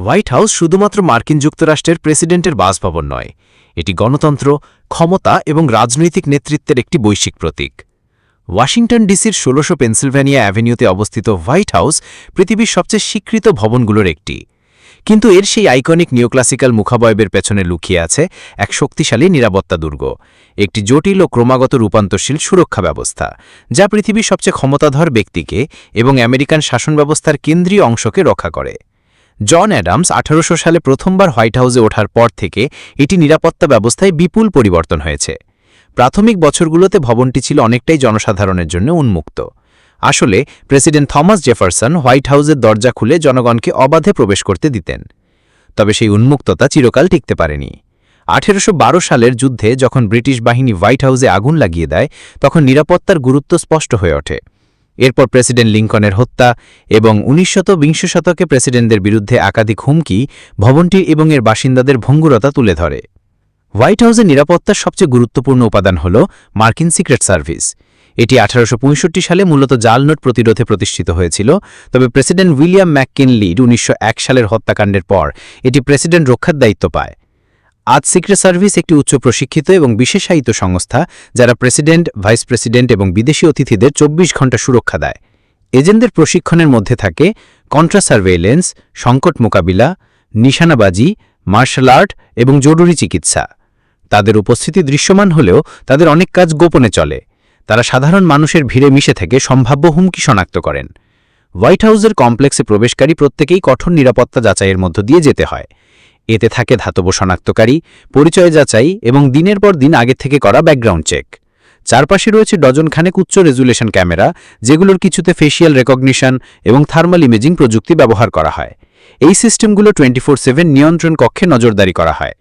White house শুধুমাত্র মার্কিন যুক্তরাষ্ট্রের প্রেসিডেন্টের বাসভবন নয়, এটি গণতন্ত্র, ক্ষমতা এবং রাজনৈতিক নেতৃত্বের একটি বৈশ্বিক প্রতীক। ওয়াশিংটন ডিসির ষোলোশো পেনসিলভ্যানিয়া অ্যাভিনিউতে অবস্থিত হোয়াইট হাউস পৃথিবীর সবচেয়ে স্বীকৃত ভবনগুলোর একটি। কিন্তু এর সেই আইকনিক নিওক্লাসিক্যাল মুখাবয়বের পেছনে লুকিয়ে আছে এক শক্তিশালী নিরাপত্তা দুর্গ, একটি জটিল ও ক্রমাগত রূপান্তরশীল সুরক্ষা ব্যবস্থা, যা পৃথিবীর সবচেয়ে ক্ষমতাধর ব্যক্তিকে এবং আমেরিকান শাসন ব্যবস্থার কেন্দ্রীয় অংশকে রক্ষা করে। জন অ্যাডামস আঠারোশো সালে প্রথমবার হোয়াইট হাউসে ওঠার পর থেকে এটি নিরাপত্তা ব্যবস্থায় বিপুল পরিবর্তন হয়েছে। প্রাথমিক বছরগুলোতে ভবনটি ছিল অনেকটাই জনসাধারণের জন্য উন্মুক্ত। আসলে প্রেসিডেন্ট থমাস জেফারসন হোয়াইট হাউসের দরজা খুলে জনগণকে অবাধে প্রবেশ করতে দিতেন। তবে সেই উন্মুক্ততা চিরকাল টিকতে পারেনি। আঠেরোশো বারো সালের যুদ্ধে যখন ব্রিটিশ বাহিনী হোয়াইট হাউসে আগুন লাগিয়ে দেয়, তখন নিরাপত্তার গুরুত্ব স্পষ্ট হয়ে ওঠে। এরপর প্রেসিডেন্ট লিঙ্কনের হত্যা এবং উনিশশত বিংশ শতকে প্রেসিডেন্টদের বিরুদ্ধে একাধিক হুমকি ভবনটি এবং এর বাসিন্দাদের ভঙ্গুরতা তুলে ধরে। হোয়াইট হাউসের নিরাপত্তার সবচেয়ে গুরুত্বপূর্ণ উপাদান হল মার্কিন সিক্রেট সার্ভিস। এটি আঠারোশো পঁয়ষট্টি সালে মূলত জাল নোট প্রতিরোধে প্রতিষ্ঠিত হয়েছিল, তবে প্রেসিডেন্ট উইলিয়াম ম্যাককিনলিড উনিশশো সালের হত্যাকাণ্ডের পর এটি প্রেসিডেন্ট রক্ষার দায়িত্ব পায়। আজ সিক্রেট সার্ভিস একটি উচ্চ প্রশিক্ষিত এবং বিশেষায়িত সংস্থা যারা প্রেসিডেন্ট, ভাইস প্রেসিডেন্ট এবং বিদেশি অতিথিদের চব্বিশ ঘণ্টা সুরক্ষা দেয়। এজেন্টদের প্রশিক্ষণের মধ্যে থাকে কন্ট্রা সার্ভেইলেন্স, সংকট মোকাবিলা, নিশানাবাজি, মার্শাল আর্ট এবং জরুরি চিকিৎসা। তাদের উপস্থিতি দৃশ্যমান হলেও তাদের অনেক কাজ গোপনে চলে। তারা সাধারণ মানুষের ভিড়ে মিশে থেকে সম্ভাব্য হুমকি শনাক্ত করেন। হোয়াইট হাউসের কমপ্লেক্সে প্রবেশকারী প্রত্যেকেই কঠোর নিরাপত্তা যাচাইয়ের মধ্য দিয়ে যেতে হয়। এতে থাকে ধাতব শনাক্তকারী, পরিচয় যাচাই এবং দিনের পর দিন আগে থেকে করা ব্যাকগ্রাউন্ড চেক চারপাশে রয়েছে ডজনখানেক উচ্চ রেজুলেশন ক্যামেরা, যেগুলোর কিছুতে ফেসিয়াল রেকগনিশন এবং থার্মাল ইমেজিং প্রযুক্তি ব্যবহার করা হয়। এই সিস্টেমগুলো টোয়েন্টি ফোর নিয়ন্ত্রণ কক্ষে নজরদারি করা হয়।